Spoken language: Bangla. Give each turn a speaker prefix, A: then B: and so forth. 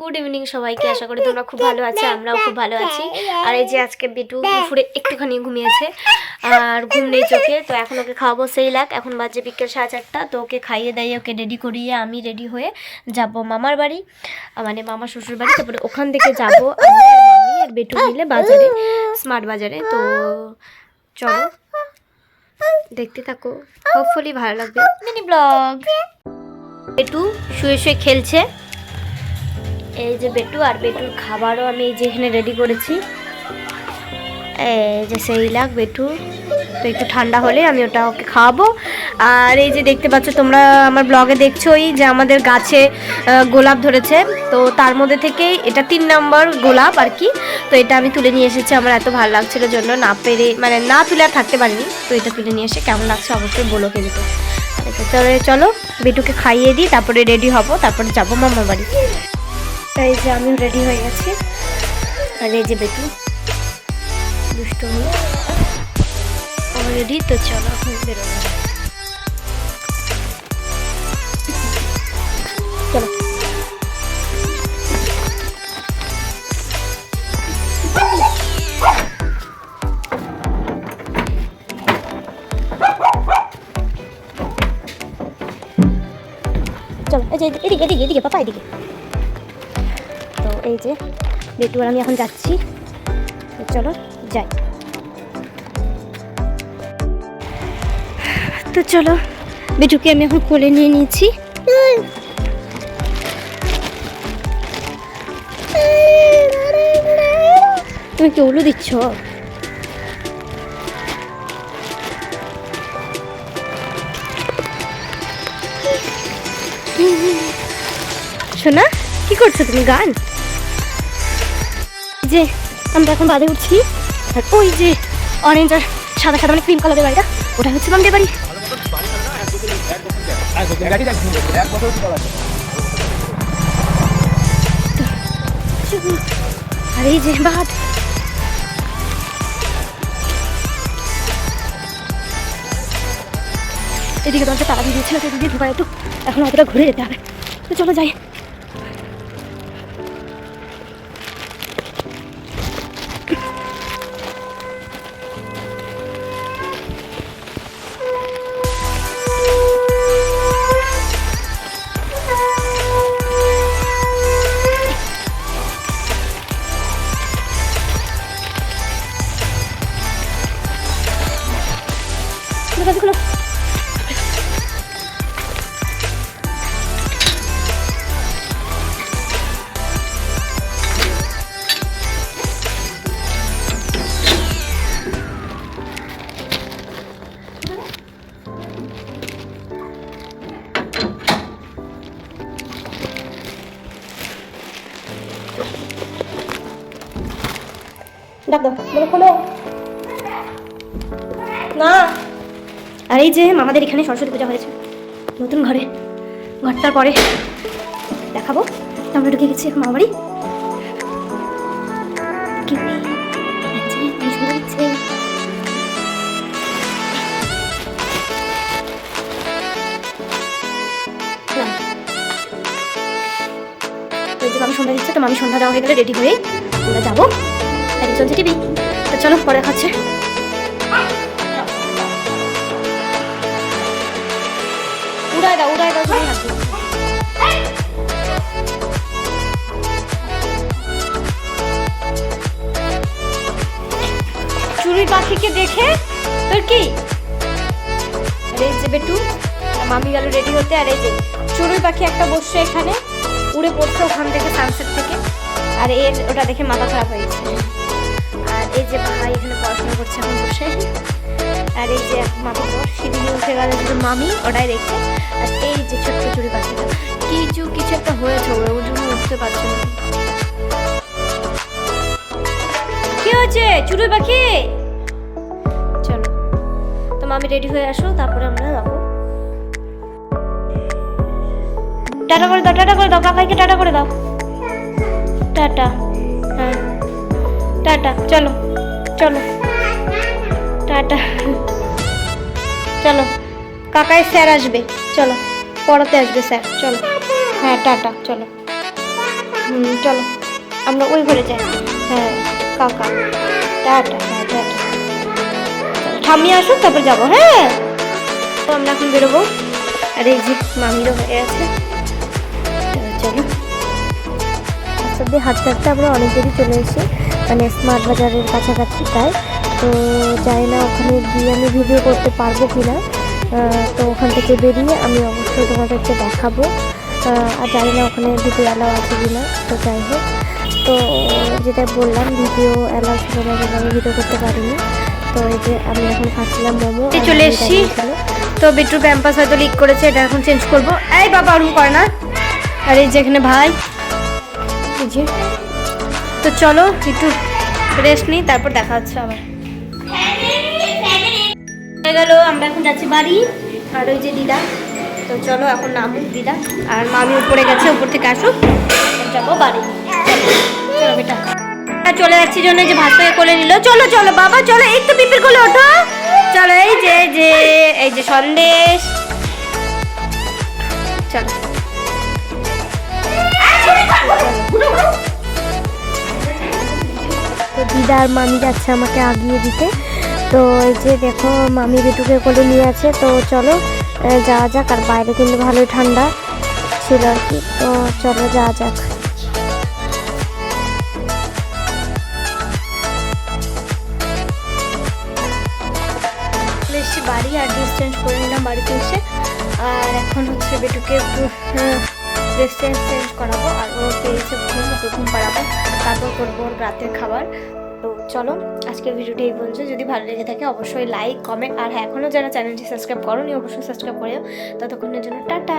A: গুড ইভিনিং সবাইকে, আশা করি তোমরা খুব ভালো আছো, আমরাও খুব ভালো আছি। আর এই যে আজকে বিটু দুপুরে একটুখানি ঘুমিয়েছে, আর ঘুম নেই চোখে, তো এখন ওকে খাওয়াবো সেই লাখ এখন বাজে বিকেল সাড়ে চারটা, তো ওকে খাইয়ে দাইয়ে ওকে রেডি করিয়ে আমি রেডি হয়ে যাব মামার বাড়ি মানে মামার শ্বশুর বাড়ি, তারপরে ওখান থেকে যাব আমি মামি আর বেটু মিলে বাজারে স্মার্ট বাজারে। তো চলো, দেখতে থাকো হোপফুলি ভালো লাগবে। মিনি ব্লগ বেটু শুয়ে শুয়ে খেলছে এই যে বেটু আর বেটুর খাবারও আমি এই যে এখানে রেডি করেছি। এই যে সেই লাখ বেটু। তো একটু ঠান্ডা হলে আমি ওটা ওকে খাওয়াবো। আর এই যে দেখতে পাচ্ছ তোমরা আমার ব্লগে দেখছোই যে আমাদের গাছে গোলাপ ধরেছে। তো তার মধ্যে থেকেই এটা তিন নম্বর গোলাপ আর কি। তো এটা আমি তুলে নিয়ে এসেছি। আমার এত ভালো লাগছিল জন্য না পেরে মানে না তুলে আর থাকতে পারিনি। তো এটা তুলে নিয়ে এসে কেমন লাগছে অবশ্যই বলো কিন্তু। তাহলে চলো বেটুকে খাইয়ে দিই, তারপরে রেডি হব, তারপরে যাব মামার বাড়ি। এই যে আমিও রেডি হয়ে গেছি। আর এই যে বেটু, দুষ্ট হয়ে রেডি তো চলো এখন বেরোবো চলো। চলো, এই যে এদিকে এদিকে এদিকে, পাপা, এদিকে। তো এই যে বেটু আর আমি এখন যাচ্ছি। চলো, যাই। তো চলো বেটুকে আমি এখন কোলে নিয়ে নিয়েছি। তুমি কি উলু দিচ্ছ? শোনা কি করছ তুমি? গান? যে, আমরা এখন বাদে উঠছি। আর ওই যে অরেঞ্জ আর সাদা সাদা মানে ক্রিম কালারের বাড়িটা, ওটা হচ্ছে মামদের বাড়ি। আর এই যে বাদ। এদিকে দরজা দিয়ে দিয়েছিল, সেদিকে ঢুকা একটু। এখন অতটা ঘুরে যেতে হবে। তো চলো যাই। দরজা খুলো ডাক দাও বলো খোলো না আর এই যে মামাদের এখানে সরস্বতী পূজা হয়েছে নতুন ঘরে। ঘরটার পরে দেখাবো। আমরা ঢুকে গেছি এখন মামা বাড়ি কি? লাগছে, বেশ ভালো লাগছে। না। তো এই যে মামি সন্ধ্যা দিচ্ছে তো মামি সন্ধ্যা দেওয়া হয়ে গেলে রেডি হয়ে আমরা যাব। চলছে টিভি তো চলো পরে খাচ্ছে চুড়ি পাখিকে দেখে? তোর কি? বেটু, মামি গেল রেডি হতে, আর এই যে চড়ুই পাখি একটা বসছে এখানে, উড়ে পড়ছে ওখান থেকে সানসেট থেকে, আর এর ওটা দেখে মাথা খারাপ হয়েছে আর এই যে ভাই এখানে পড়াশোনা করছে এখন বসে। আর এই যে পর সিঁড়ি উঠে গেল যে মামি, ওটাই দেখছে আর এই যে ছোট্ট চুড়ি পাখিটা, কিছু কিছু একটা হয়েছে, ওরা ওর জন্য উঠতে পারছে না। কি হয়েছে চুড়ি পাখি? মামি রেডি হয়ে আসো, তারপরে আমরা যাব। টাটা করে দাও, টাটা করে দাও, কাকাইকে টাটা করে দাও। টাটা হ্যাঁ। টাটা, চলো চলো। টাটা। চলো, কাকাই স্যার আসবে, চলো। পড়াতে আসবে স্যার, চলো। হ্যাঁ টাটা, চলো। হুম, চলো। আমরা ওই ঘরে যাই। হ্যাঁ কাকা। টাটা হ্যাঁ টাটা। ঠাম্মি আসুক তারপর যাব হ্যাঁ? তো আমরা এখন বেরোবো। আর এই যে মামিরও হয়ে আছে। চলো। রাস্তা হাঁটতে হাঁটতে আমরা অনেক দেরি চলে এসেছি। মানে স্মার্ট বাজারের কাছাকাছি, তাই। তো জানি না, ওখানে গিয়ে আমি ভিডিও করতে পারব কি না তো ওখান থেকে বেরিয়ে আমি অবশ্যই তোমাদেরকে দেখাবো। আর জানি না ওখানে ভিডিও অ্যালাউ আছে কি না তো যাই হোক। তো যেটা বললাম ভিডিও অ্যালাউ ছিল না আমি ভিডিও করতে পারিনি। তো এই যে আমি এখন খাচ্ছিলাম মোমো
B: চলে এসছি। তো বিট্টু প্যাম্পাস হয়তো লিক করেছে এটা এখন চেঞ্জ করব। এই বাবা ওরকম করে না। আর এই যে এখানে ভাই। যে। তো চলো একটু রেস্ট নিই তারপর দেখা হচ্ছে আবার। হয়ে গেল আমরা এখন যাচ্ছি বাড়ি। আর ওই যে দিদা। তো চলো এখন নামুক দিদা। আর মামি উপরে গেছে উপর থেকে আসুক। যাব বাড়ি। চলো বেটা। আর চলে যাচ্ছি জন্য যে ভাতটাকে কোলে নিল। চলো চলো, বাবা, চলো, এই তো পিপির কোলে ওঠো। চলো, এই যে যে, এই যে সন্দেশ। চলো।
A: তো দিদা আর মামি যাচ্ছে আমাকে আগিয়ে দিতে। তো এই যে দেখো, মামি বেটুকে কোলে নিয়ে আছে। তো চলো যাওয়া যাক, আর বাইরে কিন্তু ভালোই ঠান্ডা ছিল আর কি। তো চলো, যাওয়া যাক।
B: চেঞ্জ করে নিলাম বাড়িতে এসে। আর এখন হচ্ছে বেটুকে ড্রেস চেঞ্জ চেঞ্জ করাবো। আর ও পেয়েছে ঘুম ঘুম পাড়াবো। তারপর করব ওর রাতের খাবার। তো চলো, আজকের ভিডিওটি এই পর্যন্ত। যদি ভালো লেগে থাকে অবশ্যই লাইক কমেন্ট আর হ্যাঁ এখনও যারা চ্যানেলটি সাবস্ক্রাইব করো নি অবশ্যই সাবস্ক্রাইব করেও ততক্ষণের জন্য টাটা।